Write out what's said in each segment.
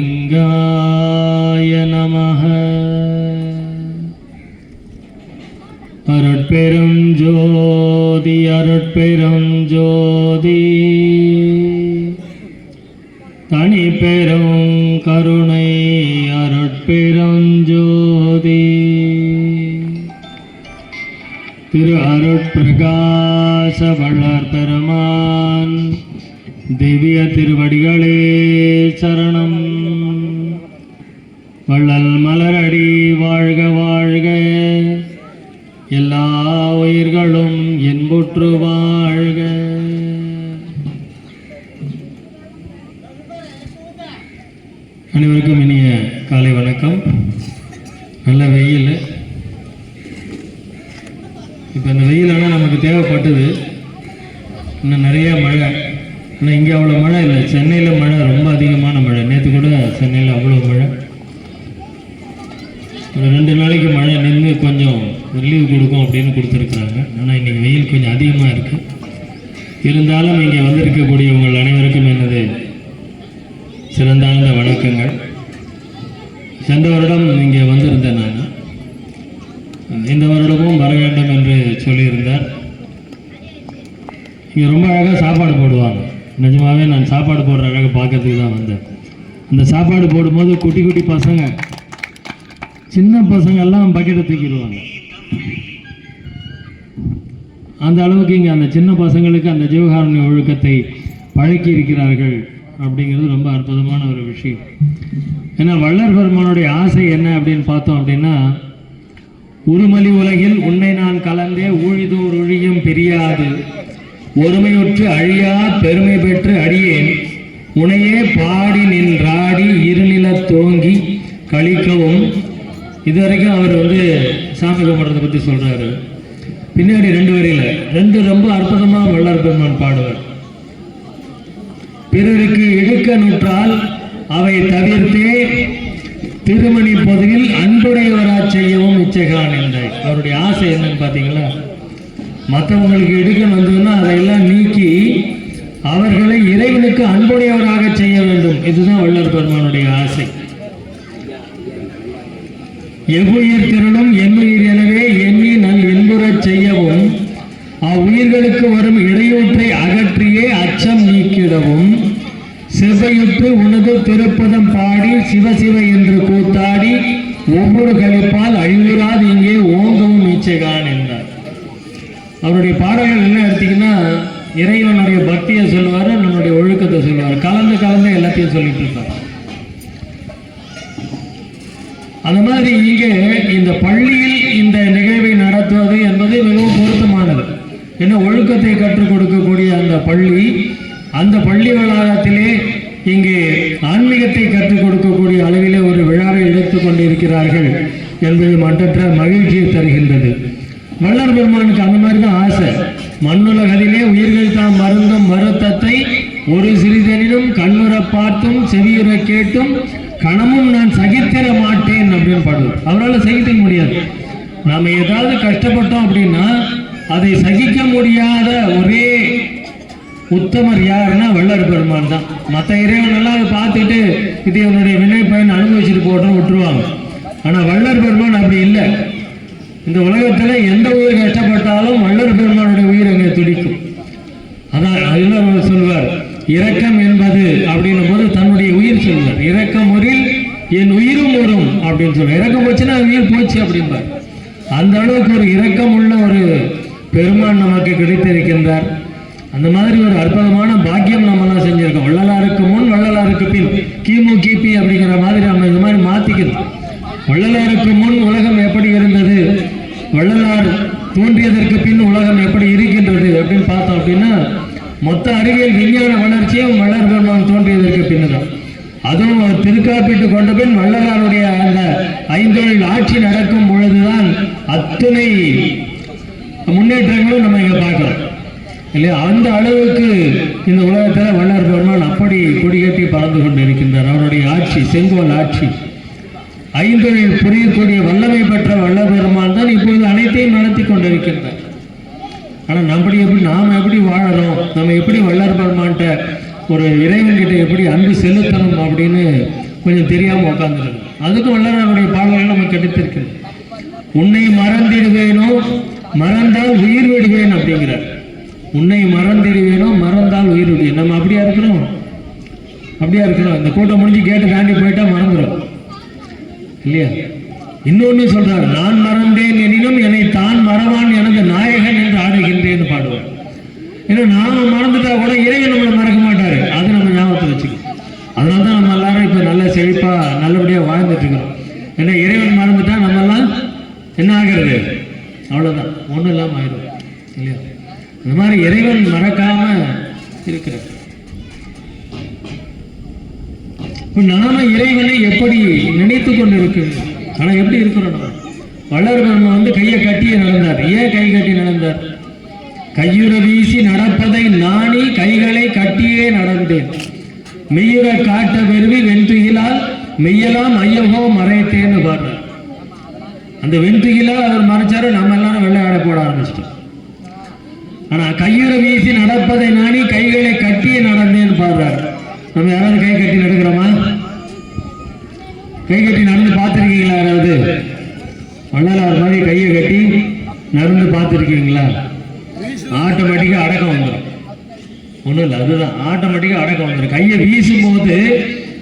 ஸ்ரீராமலிங்காய நமः அருட்பெரும் ஜோதி அருட்பெரும் ஜோதி தனி பெரும் கருணை அருட்பெரும் ஜோதி திரு அருட்பிரகாச வள்ளார் பெருமான் திவ்ய திருவடிகளே சரணம். வள்ளல் மலரடி வாழ்க வாழ்க. எல்லா உயிர்களும் இன்புற்று வாழ்க. அனைவருக்கும் இனிய காலை வணக்கம் நல்ல வெயில் இப்போ இந்த வெயில் ஆனால் நமக்கு தேவைப்பட்டது. இன்னும் நிறைய மழை. ஆனால் இங்கே அவ்வளோ மழை இல்லை. சென்னையில் மழை ரொம்ப அதிகமான மழை. நேற்று கூட சென்னையில் அவ்வளோ மழை. ஒரு ரெண்டு நாளைக்கு மழை நின்று கொஞ்சம் லீவு கொடுக்கும் அப்படின்னு கொடுத்துருக்குறாங்க. ஆனால் இன்றைக்கி வெயில் கொஞ்சம் அதிகமாக இருக்குது இருந்தாலும் இங்கே வந்திருக்கக்கூடிய உங்கள் அனைவருக்கும் எனது சிறந்தாழ்ந்த வணக்கங்கள். சென்ற வருடம் இங்கே வந்திருந்தேன் நான். இந்த வருடமும் வர வேண்டும் என்று சொல்லியிருந்தார். இங்கே ரொம்ப அழகாக சாப்பாடு போடுவாங்க. நிஜமாகவே நான் சாப்பாடு போடுற அழகாக பார்க்கறதுக்கு தான் வந்தேன். அந்த சாப்பாடு போடும்போது குட்டி குட்டி பசங்க சின்ன பசங்க எல்லாம் பக்கெட்டை தூக்கிடுவாங்க. அந்த அளவுக்கு இங்கே அந்த சின்ன பசங்களுக்கு அந்த ஜீவகாருண்ய ஒழுக்கத்தை பழக்கி இருக்கிறார்கள் அப்படிங்கிறது ரொம்ப அற்புதமான ஒரு விஷயம். ஏன்னா வள்ளல் பெருமானுடைய ஆசை என்ன அப்படின்னு பார்த்தோம் அப்படின்னா உருமலி உலகில் உன்னை நான் கலந்தே ஊழிதோர் ஒழியும் பிரியாது. ஒருமையுற்று அழியா பெருமை பெற்று அடியேன். உனையே பாடி நின்றாடி இருநில தோங்கி கழிக்கவும். இதுவரைக்கும் அவர் வந்து சாமி கும்பிட்றதை பற்றி சொல்கிறாரு பின்னாடி ரெண்டு வரியில் ரெண்டு ரொம்ப அற்புதமாக வல்லார் பெருமான் பாடுவார். பிறருக்கு இழுக்க நூற்றால் அவை தவிர்த்தே திருமணி பொதுவில் அன்புடையவராக செய்யவும் இச்சைகான் என்றார் அவருடைய ஆசை என்னன்னு பார்த்தீங்களா? மற்றவங்களுக்கு எடுக்க வந்ததுன்னா அதையெல்லாம் நீக்கி அவர்களை இறைவனுக்கு அன்புடையவராக செய்ய வேண்டும். இதுதான் வள்ளல் பெருமானுடைய ஆசை. எவ்வுயிர் திரளும் எண்ணுயிர் எனவே எண்ணி நல் இன்புறச் செய்யவும் அவ்வுயிர்களுக்கு வரும் செவ்வையுற்று உனது திருப்பதம் பாடி சிவசிவ என்று கூத்தாடி ஒவ்வொரு கழிப்பால் அழிவுறாது இங்கே ஓங்கவும் இச்சைகான் என்றார். அவருடைய பாடல்கள் என்ன எடுத்தீங்கன்னா இறைவனுடைய பக்தியை சொல்லுவார் நம்மளுடைய ஒழுக்கத்தை சொல்லுவார். கலந்து கலந்து எல்லாத்தையும் சொல்லிட்டு இருப்பார். அந்த மாதிரி இங்கே இந்த பள்ளியில் இந்த நிகழ்வை நடத்துவது என்பது மிகவும் பொருத்தமானது. ஏன்னா ஒழுக்கத்தை கற்றுக் கொடுக்கக்கூடிய அந்த பள்ளி அந்த பள்ளி வளாகத்திலே இங்கே ஆன்மீகத்தை கற்றுக் கொடுக்கக்கூடிய அளவிலே ஒரு விழாவை எடுத்துக் கொண்டிருக்கிறார்கள் என்பது மற்றற்ற மகிழ்ச்சியை தருகின்றது. வள்ளல் பெருமானுக்கு அந்த மாதிரி தான் ஆசை. மண்ணுலகத்திலே உயிர்கள் தாம் மருந்தும் மருத்தத்தை ஒரு சிறிதனிலும் கண்ணுற பார்த்தும் செவியுற கேட்டும் கணமும் நான் சகித்திட மாட்டேன் அப்படின்னு பாடுவோம் அவரால் சகிக்க முடியாது. நாம் ஏதாவது கஷ்டப்பட்டோம் அப்படின்னா அதை சகிக்க முடியாத ஒரே உத்தமர் யாருன்னா வள்ளர் பெருமான் தான். மற்ற இறைவனெல்லாம் அதை பார்த்துட்டு இது இவனுடைய வினை பயன் அனுபவிச்சுட்டு போட்டோம் விட்டுருவாங்க. ஆனால் வள்ளர் பெருமான் அப்படி இல்லை. இந்த உலகத்தில் எந்த உயிர் கஷ்டப்பட்டாலும் வள்ளர் பெருமானுடைய உயிர் அங்கே துடிக்கும். அதான் அதில் அவர் சொல்வார் இரக்கம் என்பது அப்படின்னும் போது தன்னுடைய உயிர் சொல்வார். இரக்கம் உரில் என் உயிரும் வரும் அப்படின்னு சொல்லுவார் இறக்கம் போச்சுன்னா உயிர் போச்சு அப்படிம்பார். அந்த அளவுக்கு ஒரு இரக்கம் உள்ள ஒரு பெருமான் நமக்கு கிடைத்திருக்கின்றார். அந்த மாதிரி ஒரு அற்புதமான பாக்கியம் நம்மலாம் செஞ்சிருக்கோம். வள்ளலாருக்கு முன் வள்ளலாருக்கு பின். கிமு கிபி அப்படிங்கிற மாதிரி நம்ம இந்த மாதிரி மாற்றிக்கணும் வள்ளலாருக்கு முன் உலகம் எப்படி இருந்தது? வள்ளலார் தோன்றியதற்கு பின் உலகம் எப்படி இருக்கின்றது அப்படின்னு பார்த்தோம் அப்படின்னா மொத்த அறிவியல் விஞ்ஞான வளர்ச்சியும் வள்ளல் பெருமான் தோன்றியதற்கு பின்னுதான். அதுவும் திருக்காப்பிட்டு கொண்ட பின் வள்ளலாருடைய அந்த ஐந்தொழில் ஆட்சி நடக்கும் பொழுதுதான் அத்தனை முன்னேற்றங்களும் நம்ம இங்கே பார்க்கலாம் இல்லையா? அந்த அளவுக்கு இந்த உலகத்தில் வள்ளார் பெருமாள் அப்படி கொடிகட்டி பறந்து கொண்டு இருக்கின்றார் அவருடைய ஆட்சி செங்கோல் ஆட்சி. ஐந்தொழில் புரியக்கூடிய வல்லமை பெற்ற வல்ல பெருமாள் தான் இப்பொழுது அனைத்தையும் நடத்தி கொண்டிருக்கின்றார். ஆனால் நம்மடி எப்படி நாம் எப்படி வாழணும்? நம்ம எப்படி வல்லார் பெருமான்கிட்ட ஒரு இறைவன்கிட்ட எப்படி அன்பு செலுத்தணும் அப்படின்னு கொஞ்சம் தெரியாமல் உட்காந்துருக்கு அதுக்கும் வள்ளலாருடைய பாடல்கள் நமக்கு கிடைத்திருக்கு உன்னை மறந்திடுவேனோ? மறந்தால் உயிர் விடுவேன் அப்படிங்கிறார். உன்னை மறந்திடுவேனோ மறந்தால் உயிர் நம்ம அப்படியா இருக்கிறோம்? அப்படியா இருக்கிறோம். இந்த கூட்டம் முடிஞ்சு கேட்டு தாண்டி போயிட்டா மறந்துடும் இல்லையா? இன்னொன்னு சொல்றார் நான் மறந்தேன் எனினும் என்னை தான் மறவான் எனது நாயகன் என்று ஆடுகின்றேன்னு பாடுவார். ஏன்னா நாம மறந்துட்டா கூட இறைவன் நம்மளை மறக்க மாட்டாரு. அதை நம்ம ஞாபகத்தில் வச்சுக்கணும். அதனால தான் நம்ம எல்லாரும் இப்போ நல்ல செழிப்பா நல்லபடியாக வாழ்ந்துட்டு இருக்கிறோம். ஏன்னா இறைவன் மறந்துட்டா நம்ம எல்லாம் என்ன ஆகிறது? அவ்வளோதான் ஒன்றும் இல்லாமல் ஆயிடும் இல்லையா? இந்த மாதிரி இறைவன் மறக்காம இருக்கிறார். நாம இறைவனை எப்படி நினைத்து கொண்டு இருக்கிறோம் ஆனா எப்படி இருக்கிறோம் நம்ம? வள்ளல் வந்து கையை கட்டியே நடந்தார். ஏன் கை கட்டி நடந்தார்? கையுற வீசி நடப்பதை நாணி கைகளை கட்டியே நடந்தேன். மெய்யுற காட்ட பெருவி வென்றுகிலால் மெய்யெல்லாம் ஐயகோ மறைத்தேன்னு பாருங்க அந்த வென்றுகிலால் அவர் மறைச்சாரு நம்ம எல்லாரும் வெள்ளை போட ஆரம்பிச்சிட்டோம். ஆனா கையுறை வீசி நடப்பதை நாணி கைகளை கட்டியே நடந்தேன்னு பாடுறார். நம்ம யாராவது கை கட்டி நடக்கிறோமா? கை கட்டி நடந்து பார்த்துருக்கீங்களா யாராவது? வள்ளலார் மாதிரி கையை கட்டி நடந்து பார்த்துருக்கீங்களா? ஆட்டோமேட்டிக்காக அடக்கம் வந்துடும் ஒன்றும் இல்லை அதுதான். ஆட்டோமேட்டிக்காக அடக்கம் வந்துடும் கையை வீசும் போது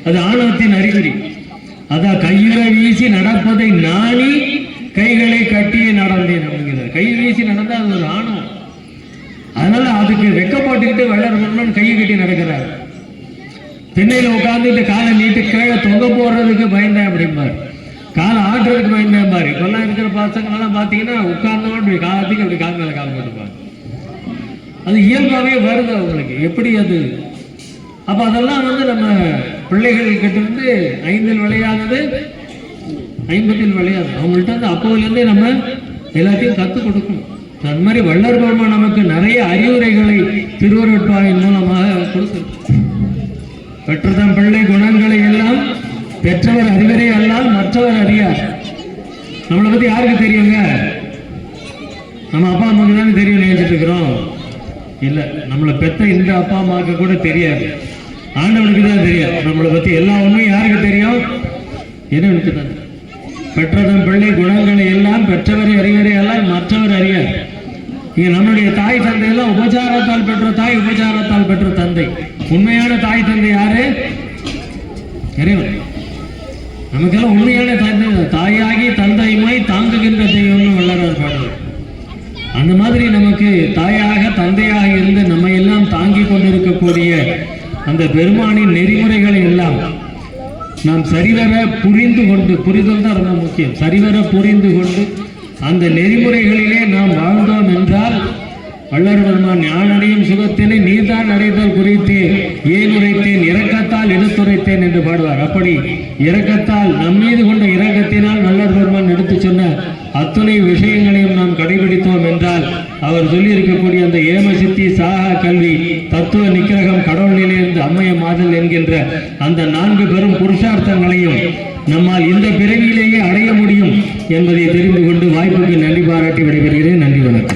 அது ஆணவத்தின் அறிகுறி. அதான் கையுறை வீசி நடப்பதை நாணி கைகளை கட்டியே நடந்தேன் அப்படிங்கிறார். கை வீசி நடந்தால் அது ஒரு ஆணவம். அதனால அதுக்கு வெக்கப்பட்டுக்கிட்டு போட்டுக்கிட்டு பெருமான் கையை கட்டி நடக்கிறார். திண்ணையில உட்காந்துட்டு காலை நீட்டு கீழே தொங்க போடுறதுக்கு பயந்தேன் அப்படிம்பார். காலை ஆட்டுறதுக்கு பயந்தேன் பாரு இப்பெல்லாம் இருக்கிற பசங்கள்லாம் பார்த்தீங்கன்னா உட்கார்ந்தோம் அப்படி காலத்துக்கு அப்படி கால் மேலே கால் போட்டுப்பாங்க அது இயல்பாகவே வருது அவங்களுக்கு. எப்படி அது? அப்போ அதெல்லாம் வந்து நம்ம பிள்ளைகள் கிட்ட இருந்து ஐந்தில் விளையாதது ஐம்பத்தில் விளையாது அவங்கள்ட்ட வந்து அப்போதுலேருந்தே நம்ம எல்லாத்தையும் கற்றுக் கொடுக்கணும். அது மாதிரி வள்ளர் பெருமா நமக்கு நிறைய அறிவுரைகளை திருவருட்பாவின் மூலமாக கொடுத்துருக்கு பெற்றதம் பிள்ளை குணங்களை எல்லாம் பெற்றவர் அறிவரே அல்லால் மற்றவர் அறியார். நம்மளை பத்தி யாருக்கு தெரியுங்க? நம்ம அப்பா அம்மாவுக்கு தானே தெரியும் நினைச்சிட்டு இருக்கிறோம். இல்ல நம்மளை பெத்த இந்த அப்பா அம்மாவுக்கு கூட தெரியாது. ஆண்டவனுக்கு தான் தெரியும். நம்மளை பத்தி எல்லா ஒன்றும் யாருக்கு தெரியும்? இறைவனுக்கு தான் பெற்றதன் பிள்ளை குணங்களை எல்லாம் பெற்றவரை அறிவரை அல்லால் மற்றவர் அறியார் இங்கே நம்முடைய தாய் தந்தை எல்லாம் உபச்சாரத்தால் பெற்ற தாய் உபச்சாரத்தால் பெற்ற தந்தை. உண்மையான தாய் தந்தை யாரு? இறைவன். நமக்கெல்லாம் உண்மையான தந்தை தாயாகி தந்தையுமாய் தாங்குகின்ற தெய்வம்னு வல்லவர் பாடல். அந்த மாதிரி நமக்கு தாயாக தந்தையாக இருந்து நம்ம எல்லாம் தாங்கி கொண்டிருக்கக்கூடிய அந்த பெருமானின் நெறிமுறைகளை எல்லாம் நாம் சரிவர புரிந்து கொண்டு புரிதல் தான் ரொம்ப முக்கியம். சரிவர புரிந்து கொண்டு அந்த நெறிமுறைகளிலே நாம் வாழ்ந்தோம் என்றால் வல்லரவர்மான் பெருமான் ஞானடையும் சுகத்தினை நீதான் அடைதல் குறித்து ஏன் உரைத்தேன் இரக்கத்தால் எடுத்துரைத்தேன் என்று பாடுவார். அப்படி இரக்கத்தால் நம் மீது கொண்ட இரக்கத்தினால் வல்லரவர்மான் எடுத்து சொன்ன அத்துணை விஷயங்களையும் நாம் கடைபிடித்தோம் என்றால் அவர் சொல்லியிருக்கக்கூடிய அந்த ஏமசித்தி சாகா கல்வி தத்துவ நிக்கிரகம் கடவுள் நிலையிலிருந்து அம்மைய மாதல் என்கின்ற அந்த நான்கு பெரும் புருஷார்த்தங்களையும் நம்மால் இந்த பிறவியிலேயே அடைய முடியும் என்பதை தெரிந்து கொண்டு வாய்ப்புக்கு நன்றி பாராட்டி விடைபெறுகிறேன். நன்றி வணக்கம்.